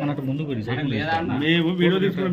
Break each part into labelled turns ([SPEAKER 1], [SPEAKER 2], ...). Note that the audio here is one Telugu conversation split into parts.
[SPEAKER 1] అన్నట్టు ముందు మేము వీడియో తీసుకున్నాం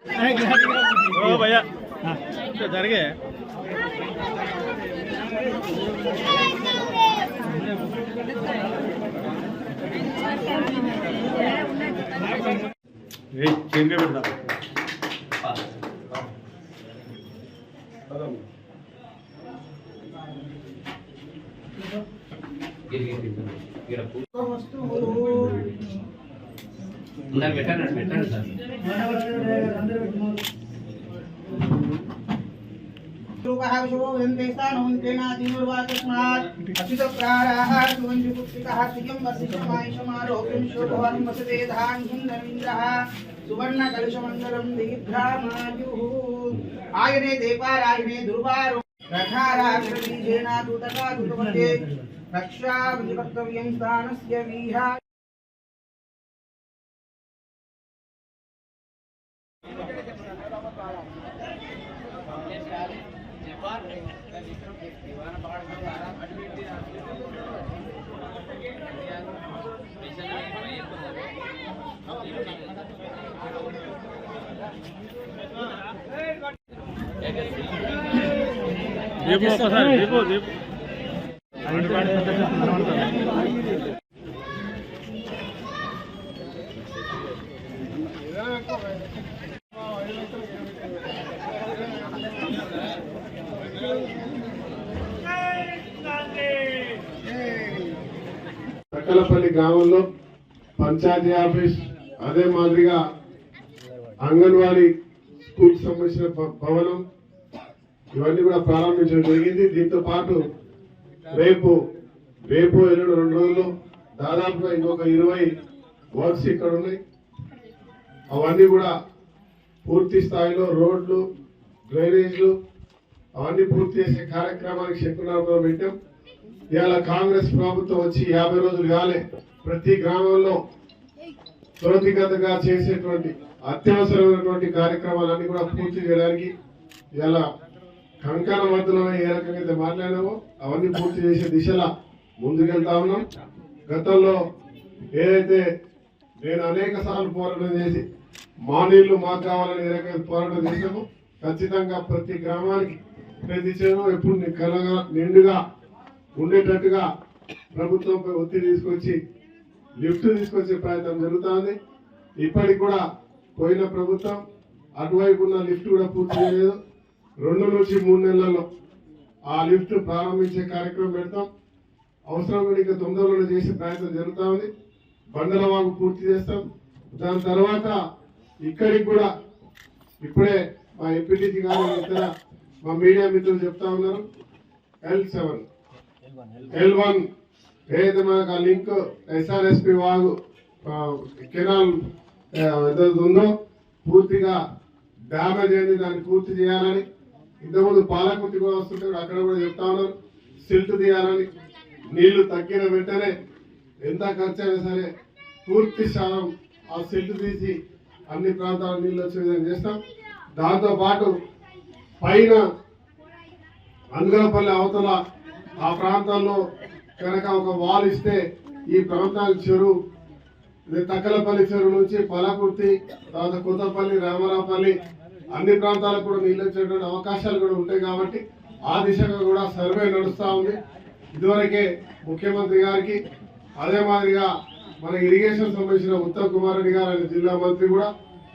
[SPEAKER 1] జరిగే చెంగే పెడతా
[SPEAKER 2] పెట్టండి పెట్టండి సార్
[SPEAKER 3] ఆయనే దేపారాయణే దుర్వారో రథారాజేన దూతకాదుపతే రక్షా వికర్తవ్యం స్థానస్య వీహా
[SPEAKER 1] దీపు ఒకసారి దీపు దీపు
[SPEAKER 4] సకలపల్లి గ్రామంలో పంచాయతీ ఆఫీస్ అదే మాదిరిగా అంగన్వాడీ స్కూల్ సంబంధించిన భవనం ఇవన్నీ కూడా ప్రారంభించడం జరిగింది. దీంతో పాటు రేపు రేపు ఎల్లుడు రెండు రోజులు దాదాపుగా ఇంకొక ఇరవై వర్క్స్ ఇక్కడ ఉన్నాయి. అవన్నీ కూడా పూర్తి స్థాయిలో రోడ్లు డ్రైనేజ్లు అవన్నీ పూర్తి చేసే కార్యక్రమానికి శంకునామం పెట్టాం. ఇవాళ కాంగ్రెస్ ప్రభుత్వం వచ్చి యాభై రోజులు కాలే. ప్రతి గ్రామంలో త్వరితగతిగా చేసేటువంటి అత్యవసరమైనటువంటి కార్యక్రమాలన్నీ కూడా పూర్తి చేయడానికి ఇలా కంకణ మధ్యలో ఏ రకంగా అయితే మాట్లాడామో అవన్నీ పూర్తి చేసే దిశలా ముందుకెళ్తా ఉన్నాం. గతంలో ఏదైతే నేను అనేక సార్లు పోరాటం చేసి మా నీళ్ళు మాకు కావాలని ఏ రకంగా పోరాటం చేసామో ఖచ్చితంగా ప్రతి గ్రామానికి ప్రతి చేయడం ఎప్పుడు కలగా నిండుగా ఉండేటట్టుగా ప్రభుత్వంపై ఒత్తిడి తీసుకొచ్చి లిఫ్ట్ తీసుకొచ్చే ప్రయత్నం జరుగుతోంది. ఇప్పటికి కూడా పోయిన ప్రభుత్వం అటువైపు ఉన్న లిఫ్ట్ కూడా పూర్తి చేయలేదు. రెండు నుంచి మూడు నెలల్లో ఆ లిఫ్ట్ ప్రారంభించే కార్యక్రమం పెడతాం. అవసరం ఇంకా తొందరలో చేసే ప్రయత్నం జరుగుతూ ఉంది. బండల వాగు పూర్తి చేస్తాం. దాని తర్వాత ఇక్కడికి కూడా ఇప్పుడే మా ఎంపీటీసీ గారు ఇతర మా మీడియా మిత్రులు చెప్తా ఉన్నారు. ఎల్ సెవెన్ ఎల్ వన్ ఏదైతే మనకు ఆ లింక్ ఎస్ఆర్ఎస్పి వాగు కెనాల్ ఏదైతే ఉందో పూర్తిగా డ్యామేజ్ అయింది. దాన్ని పూర్తి చేయాలని ఇంతకుముందు పాలకుర్తి కూడా వస్తుంటే అక్కడ కూడా చెప్తా ఉన్నారు సిల్ట్ తీయాలని నీళ్ళు తగ్గిన వెంటనే ఎంత ఖర్చు అయినా సరే పూర్తి శాతం ఆ సిల్ట్ తీసి అన్ని ప్రాంతాల నీళ్ళు వచ్చే విధంగా చేస్తాం. దాంతోపాటు పైన అంగరపల్లి అవతల ఆ ప్రాంతంలో కనుక ఒక వాల్ ఇస్తే ఈ ప్రాంతానికి చెరువు తక్కలపల్లి చెరువు నుంచి పలకుర్తి తర్వాత కొత్తపల్లి రామరాపల్లి అన్ని ప్రాంతాలకు కూడా నీళ్ళు వచ్చేటువంటి అవకాశాలు కూడా ఉంటాయి కాబట్టి ఆ దిశగా కూడా సర్వే నడుస్తూ ఉంది. ఇదివరకే ముఖ్యమంత్రి గారికి అదే మాదిరిగా మన ఇరిగేషన్ సంబంధించిన ఉత్తమ్ కుమార్ రెడ్డి గారు అనే జిల్లా మంత్రి కూడా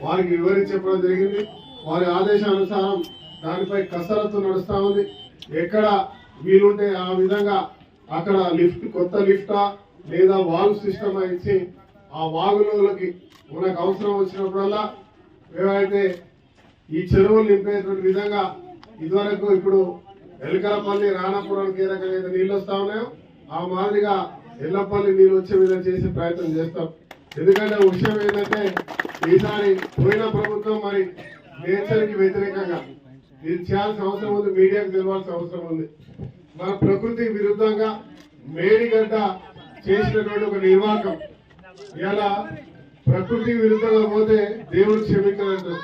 [SPEAKER 4] వారికి వివరించి చెప్పడం జరిగింది. వారి ఆదేశానుసారం దానిపై కసరత్తు నడుస్తూ ఉంది. ఎక్కడ వీలుంటే ఆ విధంగా అక్కడ లిఫ్ట్ కొత్త లిఫ్టా లేదా వాల్వ్ సిస్టమ్ ఇచ్చి ఆ వాగులోకి మనకు అవసరం వచ్చినప్పుడల్లా ఏవైతే ఈ చెరువులు నింపేటువంటి విధంగా ఇదివరకు ఇప్పుడు ఎలకలపల్లి రాణాపురానికి ఏ రకమైన నీళ్ళు వస్తా ఉన్నాయో ఆ మాదిరిగా ఎల్లపల్లి నీళ్ళు వచ్చే విధంగా చేసే ప్రయత్నం చేస్తాం. ఎందుకంటే విషయం ఏంటంటే ఈసారి పోయిన ప్రభుత్వం మరి నేచర్కి వ్యతిరేకంగా ఇది చేయాల్సిన అవసరం ఉంది మీడియాకు తెలవాల్సిన అవసరం ఉంది. మన ప్రకృతి విరుద్ధంగా మేడిగడ్డ చేసినటువంటి ఒక నిర్వాహకం. ఇలా ప్రకృతి విరుద్ధంగా పోతే దేవుడు క్షమించాలంటారు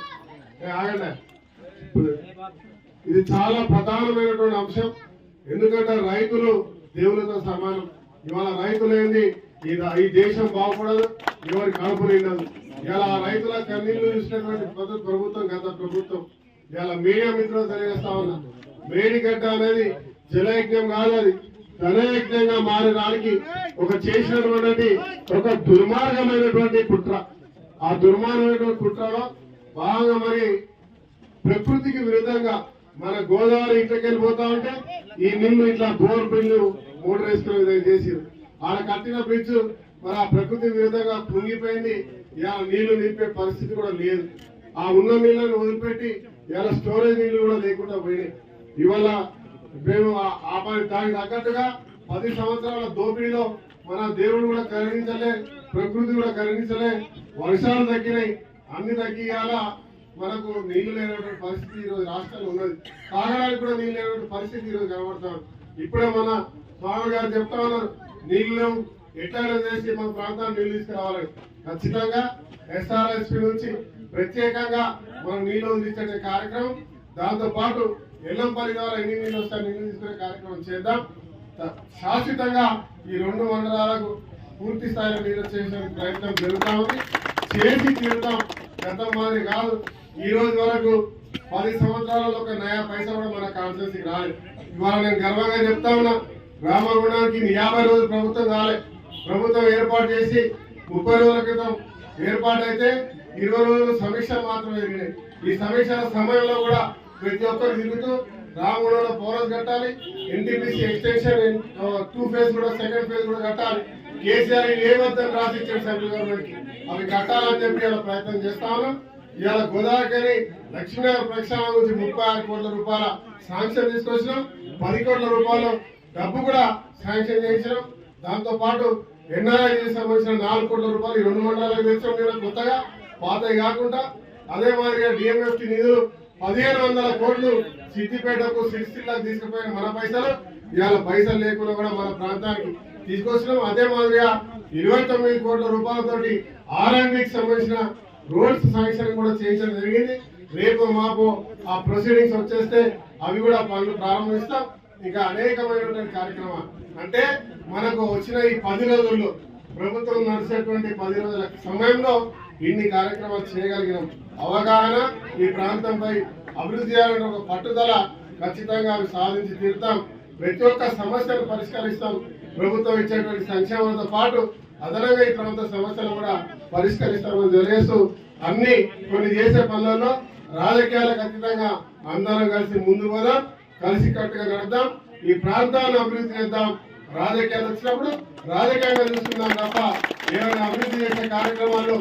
[SPEAKER 4] ఇది చాలా ప్రధానమైనటువంటి అంశం. ఎందుకంటే రైతులు దేవులతో సమానం. ఇవాళ రైతులేంది ఈ ఈ దేశం బాగుపడదు ఎవరి కడుపు నిండదు. ఇలా రైతుల కన్నీళ్ళు చూసినటువంటి ప్రభుత్వం గత ప్రభుత్వం. ఇలా మీడియా మిత్రులు తెలియజేస్తా ఉన్నా. మేడిగడ్డ అనేది జలయజ్ఞం కాదు అది. ధనయజ్ఞంగా మారడానికి ఒక చేసినటువంటి ఒక దుర్మార్గమైనటువంటి కుట్ర. ఆ దుర్మార్గమైనటువంటి కుట్రలో బాగా మరి ప్రకృతికి విరుద్ధంగా మన గోదావరి ఇంట్లోకి వెళ్ళిపోతా ఉంటే ఈ నీళ్ళు ఇట్లా బోర్ బిల్లు మోటార్ వేసుకునే విధంగా చేసారు. ఆడ కట్టిన బ్రిడ్జ్ మరి ఆ ప్రకృతి విరుద్ధంగా కుంగిపోయింది. ఇలా నీళ్ళు నింపే పరిస్థితి కూడా లేదు. ఆ ఉన్న నీళ్ళని వదిలిపెట్టి ఇలా స్టోరేజ్ నీళ్ళు కూడా లేకుండా పోయినాయి. ఇవాళ మేము ఆ- ఆ పని దానికి తగ్గట్టుగా పది సంవత్సరాల దోపిడీలో మన దేవుడు కూడా కరుణించలే ప్రకృతి కూడా కరుణించలే వర్షాలు తగ్గినాయి. అన్ని తగ్గియాల మనకు నీళ్ళు లేనటువంటి పరిస్థితి ఈరోజు రోజు రాష్ట్రంలో ఉన్నది. తాగడానికి కూడా నీళ్ళు లేనటువంటి పరిస్థితి ఈరోజు రోజు కనబడతాం ఇప్పుడే మన స్వామి గారు చెప్తా ఉన్నారు నీళ్ళు ఎట్లయినా చేసి మన ప్రాంతాన్ని నీళ్ళు తీసుకురావాలని ఖచ్చితంగా ఎస్ఆర్ఎస్పి నుంచి ప్రత్యేకంగా మనం నీళ్ళు వదిలించే కార్యక్రమం దాంతోపాటు ఎల్లంపల్లి ద్వారా ఎన్ని నీళ్ళు వస్తాయి నీళ్ళు తీసుకునే కార్యక్రమం చేద్దాం. శాశ్వతంగా ఈ రెండు మండలాలకు పూర్తి స్థాయిలో నీళ్ళు చేసే ప్రయత్నం జరుగుతా ఉంది. చేసి తీరుతాం. గతం మాదిరి కాదు ఈ రోజు వరకు పది సంవత్సరాలలో ఒక నయా పైసా కూడా మన కాన్స్టిట్యూన్సీకి రాలేదు. ఇవాళ నేను గర్వంగా చెప్తా ఉన్నా రామగుణానికి యాభై రోజులు ప్రభుత్వం కాలే. ప్రభుత్వం ఏర్పాటు చేసి ముప్పై రోజుల క్రితం ఏర్పాటు అయితే ఇరవై రోజులు సమీక్ష మాత్రమే జరిగినాయి. ఈ సమీక్ష సమయంలో కూడా ప్రతి ఒక్కరు తిరుగుతూ రామగుణంలో పౌరస్ కట్టాలి ఎన్టీపీసీ ఎక్స్టెన్షన్ టూ ఫేజ్ కూడా సెకండ్ ఫేజ్ కూడా కట్టాలి. కేసీఆర్ ఏమద్దని రాసి ఇచ్చాడు సెంట్రల్ గవర్నమెంట్కి. అవి కట్టాలని చెప్పి ఇలా ప్రయత్నం చేస్తాను ఇవాళ గోదావరి లక్ష్మీనగర్ ప్రక్షాళన నుంచి ముప్పై ఆరు కోట్ల రూపాయల శాంక్షన్ తీసుకొచ్చినాం. పది కోట్ల రూపాయలు డబ్బు కూడా శాంక్షన్ చేయించడం దాంతో పాటు ఎన్ఆర్ఐకి సంబంధించిన నాలుగు కోట్ల రూపాయలు ఈ రెండు మండలాలకు తెచ్చాం. నేను కొత్తగా పాతవి కాకుండా అదే మాదిరిగా డిఎంఎఫ్టీ నిధులు పదిహేను వందల కోట్లు సిద్దిపేటకు సిరిసిల్లకు తీసుకుపోయిన మన పైసలు. ఇవాళ పైసలు లేకుండా కూడా మన ప్రాంతానికి తీసుకొచ్చినాం. అదే మాదిరిగా ఇరవై తొమ్మిది కోట్ల రూపాయలతోటి ఆర్ఎండ్కి సంబంధించిన రోడ్స్ శాంక్షన్ కూడా చేయించడం జరిగింది. రేపు మాపు ఆ ప్రొసీడింగ్స్ వచ్చేస్తే అవి కూడా పనులు ప్రారంభిస్తాం. ఇంకా అనేకమైనటువంటి కార్యక్రమాలు. అంటే మనకు వచ్చిన ఈ పది రోజుల్లో ప్రభుత్వం నడిచేటువంటి పది రోజుల సమయంలో ఇన్ని కార్యక్రమాలు చేయగలిగినాం. అవగాహన ఈ ప్రాంతంపై అభివృద్ధి చేయాలనే ఒక పట్టుదల ఖచ్చితంగా అవి సాధించి తీరుతాం. ప్రతి ఒక్క సమస్యను పరిష్కరిస్తాం. ప్రభుత్వం ఇచ్చేటువంటి సంక్షేమంతో పాటు అదనంగా ఈ సమస్యలు కూడా పరిష్కరిస్తామని తెలియజేస్తూ అన్ని కొన్ని చేసే పనులలో రాజకీయాలకు అతీతంగా అందరం కలిసి ముందు పోదాం కలిసి కట్టుగా నడుద్దాం. ఈ ప్రాంతాన్ని అభివృద్ధి చేద్దాం. రాజకీయాలు వచ్చినప్పుడు రాజకీయంగా చూసుకున్నాం తప్ప ఏమైనా అభివృద్ధి చేసే కార్యక్రమాలు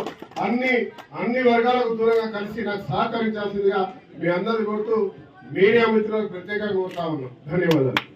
[SPEAKER 4] అన్ని అన్ని వర్గాలకు దూరంగా కలిసి నాకు సహకరించాల్సిందిగా మీ అందరిని కోరుతూ మీడియా మిత్రులకు ప్రత్యేకంగా కోరుతా ఉన్నాం. ధన్యవాదాలు.